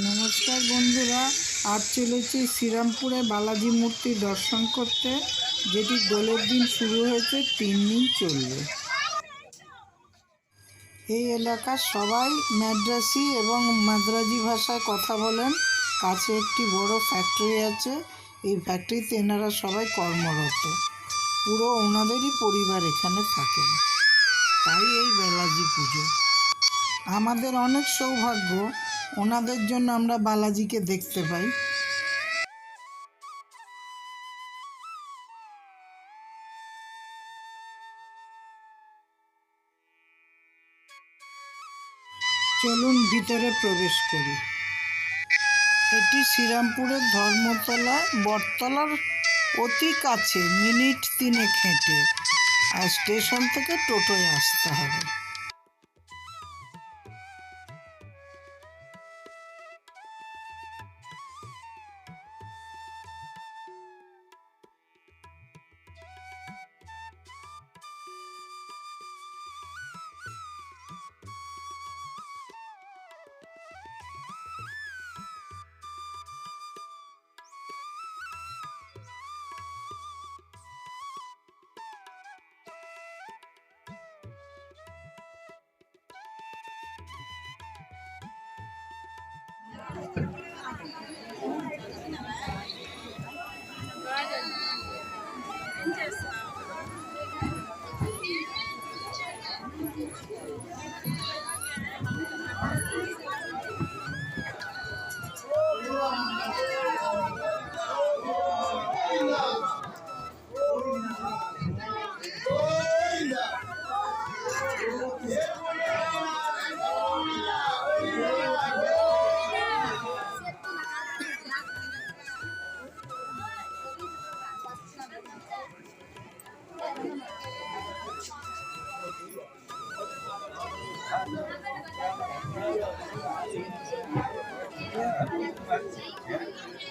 নমস্কার বন্ধুরা, আজ চলেছি শ্রীরামপুরে বালাজি মূর্তি দর্শন করতে, যেটি দোলের দিন শুরু হয়েছে, তিন দিন চলবে। এই এলাকার সবাই মাদ্রাসি এবং মাদ্রাজি ভাষায় কথা বলেন। কাছে একটি বড় ফ্যাক্টরি আছে। এই ফ্যাক্টরিতে এনারা সবাই কর্মরত। পুরো ওনাদেরই পরিবার এখানে থাকেন। তাই এই বালাজি পুজো। আমাদের অনেক সৌভাগ্য ওনাদের জন্য আমরা বালাজিকে দেখতে পাই। চলুন ভিতরে প্রবেশ করি। এটি শ্রীরামপুরের ধর্মতলা, বটতলার অতি কাছে, মিনিট তিনে হেঁটে। আর স্টেশন থেকে টোটোয় আসতে হবে। হাত ধরেছে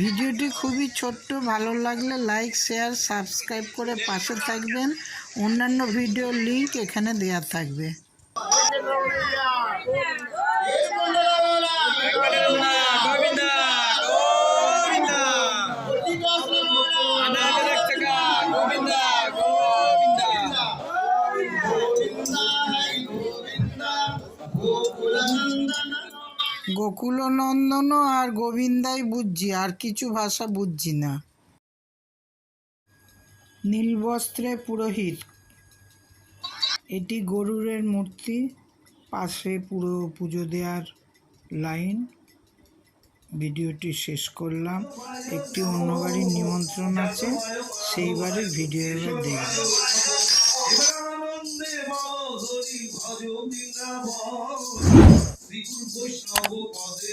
ভিডিওটি খুবই ছোট্ট, ভালো লাগলে লাইক, শেয়ার, সাবস্ক্রাইব করে পাশে থাকবেন। অন্যান্য ভিডিওর লিংক এখানে দেওয়া থাকবে। গোকুল নন্দন আর গোবিন্দাই বুঝছি, আর কিছু ভাষা বুঝছি না। নীলবস্ত্রে পুরোহিত। এটি গরুরের মূর্তি। পাশে পুরো পুজো দেওয়ার লাইন। ভিডিওটি শেষ করলাম। একটি অন্য বাড়ির নিমন্ত্রণ আছে, সেই ভিডিও এবার দেখব। বৈষ্ণব পদে